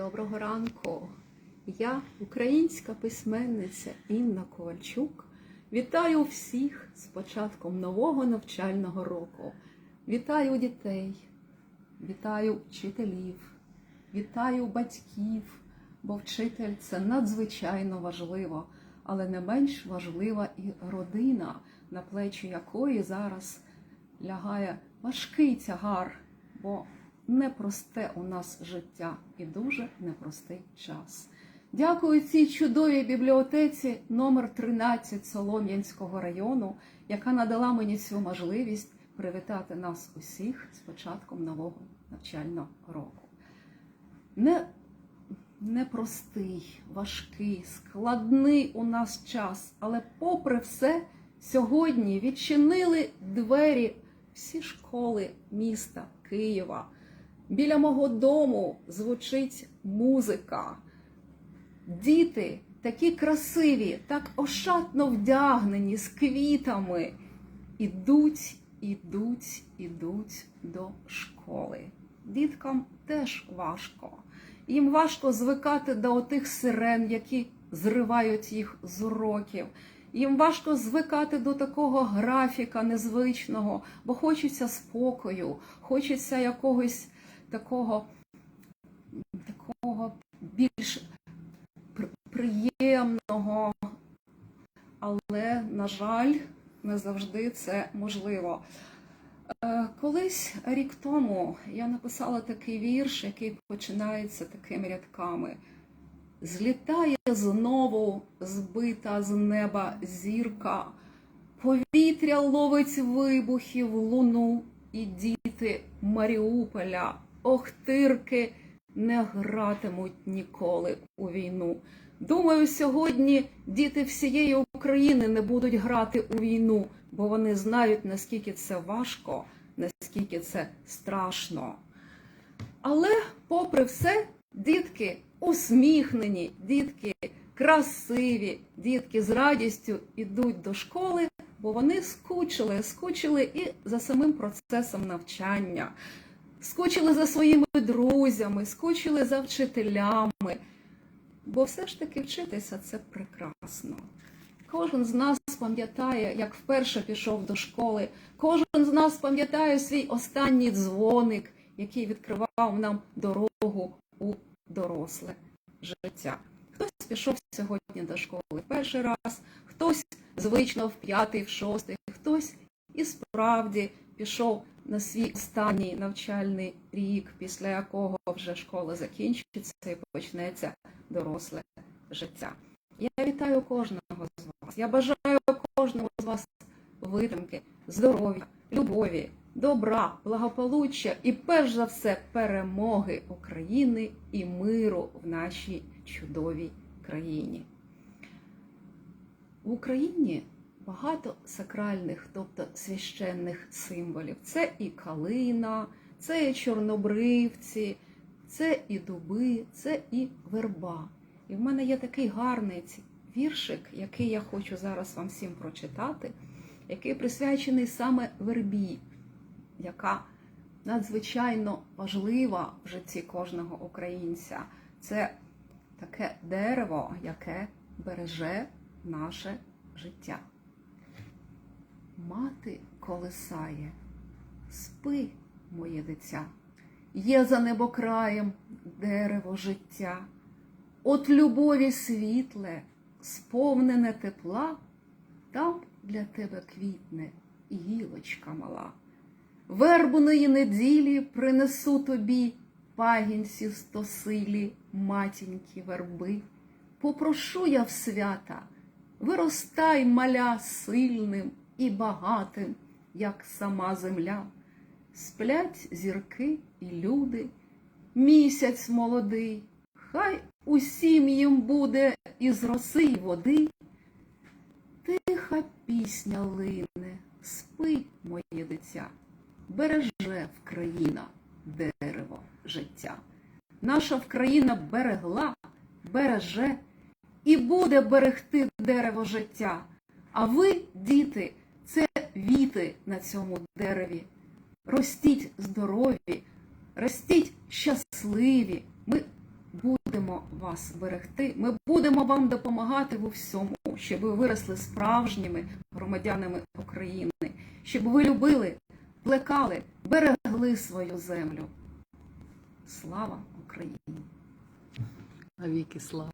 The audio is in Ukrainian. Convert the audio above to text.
Доброго ранку. Я, українська письменниця Інна Ковальчук, вітаю всіх з початком нового навчального року. Вітаю дітей, вітаю вчителів, вітаю батьків, бо вчитель це надзвичайно важливо, але не менш важлива і родина, на плечі якої зараз лягає важкий тягар, бо непросте у нас життя і дуже непростий час. Дякую цій чудовій бібліотеці номер 13 Солом'янського району, яка надала мені цю можливість привітати нас усіх з початком нового навчального року. Не непростий, важкий, складний у нас час, але попри все, сьогодні відчинили двері всі школи міста Києва. Біля мого дому звучить музика. Діти такі красиві, так ошатно вдягнені з квітами. Ідуть, ідуть, ідуть до школи. Діткам теж важко. Їм важко звикати до отих сирен, які зривають їх з уроків. Їм важко звикати до такого графіка незвичного, бо хочеться спокою, хочеться якогось такого, такого більш приємного. Але, на жаль, не завжди це можливо. Е, Колись рік тому я написала такий вірш, який починається такими рядками. Злітає знову збита з неба зірка, повітря ловить вибухів луну, і діти Маріуполя, охтирки не гратимуть ніколи у війну. Думаю, сьогодні діти всієї України не будуть грати у війну, бо вони знають, наскільки це важко, наскільки це страшно. Але, попри все, дітки усміхнені, дітки красиві, дітки з радістю йдуть до школи, бо вони скучили, скучили і за самим процесом навчання, скучили за своїми друзями, скучили за вчителями. Бо все ж таки вчитися це прекрасно. Кожен з нас пам'ятає, як вперше пішов до школи. Кожен з нас пам'ятає свій останній дзвоник, який відкривав нам дорогу у доросле життя. Хтось пішов сьогодні до школи перший раз, хтось звично в п'ятий, в шостий, хтось і справді пішов на свій останній навчальний рік, після якого вже школа закінчиться і почнеться доросле життя. Я вітаю кожного з вас. Я бажаю кожному з вас витримки, здоров'я, любові, добра, благополуччя і, перш за все, перемоги України і миру в нашій чудовій країні. В Україні багато сакральних, тобто священних символів. Це і калина, це і чорнобривці, це і дуби, це і верба. І в мене є такий гарний віршик, який я хочу зараз вам всім прочитати, який присвячений саме вербі, яка надзвичайно важлива в житті кожного українця. Це таке дерево, яке береже наше життя. Мати колисає, спи, моє дитя, є за небокраєм дерево життя. От любові світле, сповнене тепла, там для тебе квітне гілочка мала. Вербуної неділі принесу тобі пагінці стосилі, матінькі верби. Попрошу я в свята, виростай маля сильним і багатим, як сама земля. Сплять зірки і люди, місяць молодий, хай усім їм буде із роси й води. Тиха пісня лине, спи, моє дитя, береже Вкраїна дерево життя. Наша Вкраїна берегла, береже і буде берегти дерево життя. А ви, діти, віти на цьому дереві. Ростіть здорові, ростіть щасливі. Ми будемо вас берегти. Ми будемо вам допомагати в усьому, щоб ви виросли справжніми громадянами України, щоб ви любили, плекали, берегли свою землю. Слава Україні! Навіки слава.